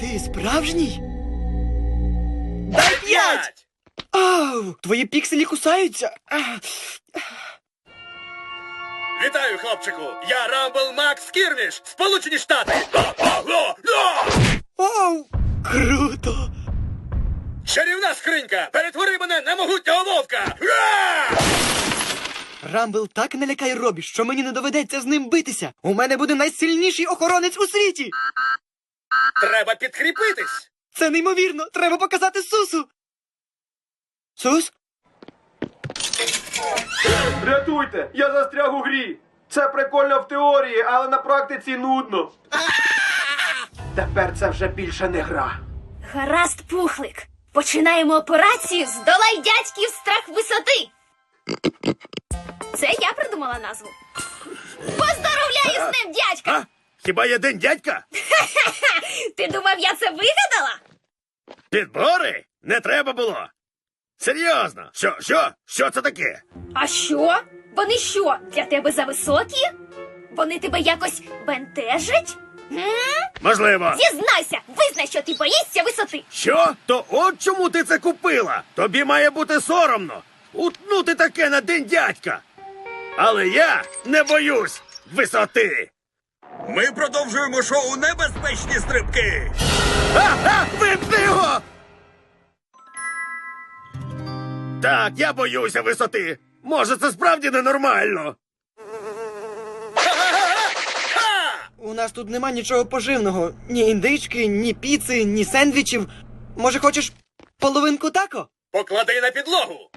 Ти справжній? Дай п'ять! Ау! Твої пікселі кусаються. Вітаю, хлопчику! Я Рамбл Макс Кірміш, Сполучені Штати! Ау! Круто! Чарівна скринька! Перетвори мене на могутнього вовка! Рамбл так налякає Робі, що мені не доведеться з ним битися. У мене буде найсильніший охоронець у світі. Треба підкріпитись! Це неймовірно. Треба показати Сусу. Сус? Рятуйте! Я застряг у грі! Це прикольно в теорії, але на практиці нудно. Тепер це вже більше не гра. Гаразд, пухлик. Починаємо операцію Здолай дядьків страх висоти. Це я придумала назву. Поздоровляю з ним, дядька! Хіба є день дядька? Ти думав, я це вигадала? Підбори? Не треба було. Серйозно. Що, що? Що це таке? А що? Вони що, для тебе зависокі? Вони тебе якось бентежать? М? Можливо. Зізнайся, визнай, що ти боїшся висоти. Що? То от чому ти це купила? Тобі має бути соромно. Утнути таке на день дядька. Але я не боюсь висоти. Ми продовжуємо шоу Небезпечні стрибки. Ха-ха! Випни його! Так, я боюся висоти. Може, це справді ненормально. У нас тут нема нічого поживного. Ні індички, ні піци, ні сендвічів. Може, хочеш половинку тако? Поклади на підлогу.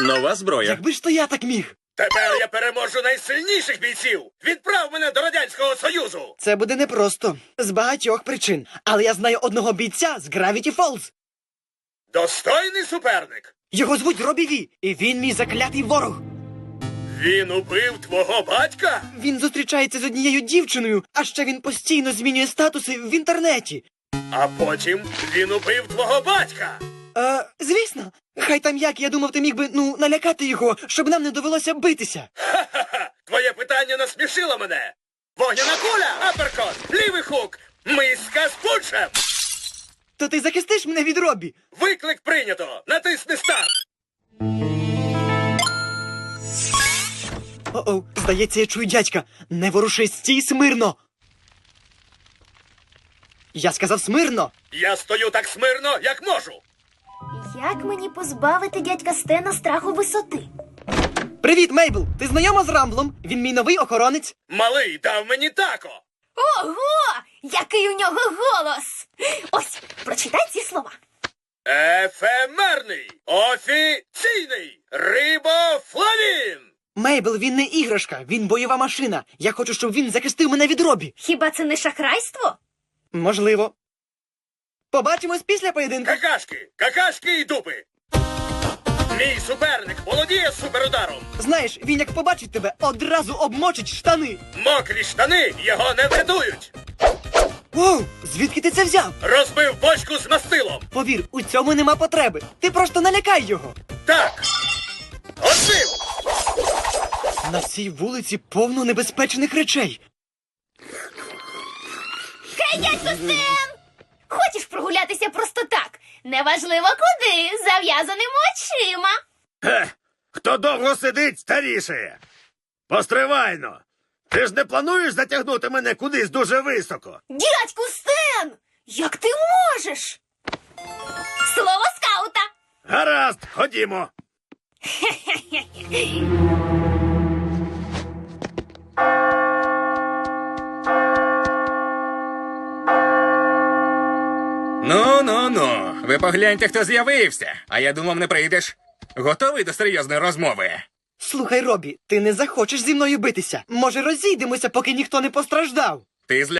Нова зброя. Якби ж то я так міг. Тепер я переможу найсильніших бійців. Відправ мене до Радянського Союзу. Це буде непросто. З багатьох причин. Але я знаю одного бійця з Gravity Falls. Достойний суперник. Його звуть Робі Ві, і він мій заклятий ворог. Він убив твого батька? Він зустрічається з однією дівчиною, а ще він постійно змінює статуси в інтернеті. А потім він убив твого батька. Е, звісно, хай там як я думав, ти міг би ну налякати його, щоб нам не довелося битися. Ха-ха-ха! Твоє питання насмішило мене. Вогняна куля, аперкот, лівий хук, миска з пунчем. То ти захистиш мене від Робі. Виклик прийнято. Натисни старт. О-о, здається, я чую дядька. Не ворушись, стій смирно. Я сказав смирно. Я стою так смирно, як можу. Як мені позбавити дядька Стена страху висоти? Привіт, Мейбл! Ти знайома з Рамблом? Він мій новий охоронець. Малий дав мені тако. Ого! Який у нього голос! Ось, прочитай ці слова. Ефемерний, офіційний, рибофлавін. Мейбл, він не іграшка, він бойова машина. Я хочу, щоб він захистив мене від Робі. Хіба це не шахрайство? Можливо. Побачимось після поєдинку. Какашки, какашки і дупи. Мій суперник володіє суперударом. Знаєш, він як побачить тебе, одразу обмочить штани. Мокрі штани його не врятують. Воу, звідки ти це взяв? Розбив бочку з мастилом. Повір, у цьому нема потреби. Ти просто налякай його. Так. Розбив. На цій вулиці повно небезпечних речей. Хей, дядько Стен! Неважливо куди, з зав'язаними очима. Хе, хто довго сидить, старішає. Постривайно. Ти ж не плануєш затягнути мене кудись дуже високо. Дядьку Стен! Як ти можеш? Слово скаута! Гаразд, ходімо. Ну, ну, ну. Ви погляньте, хто з'явився. А я думав, не прийдеш. Готовий до серйозної розмови? Слухай, Робі, ти не захочеш зі мною битися. Може, розійдемося, поки ніхто не постраждав. Ти зля...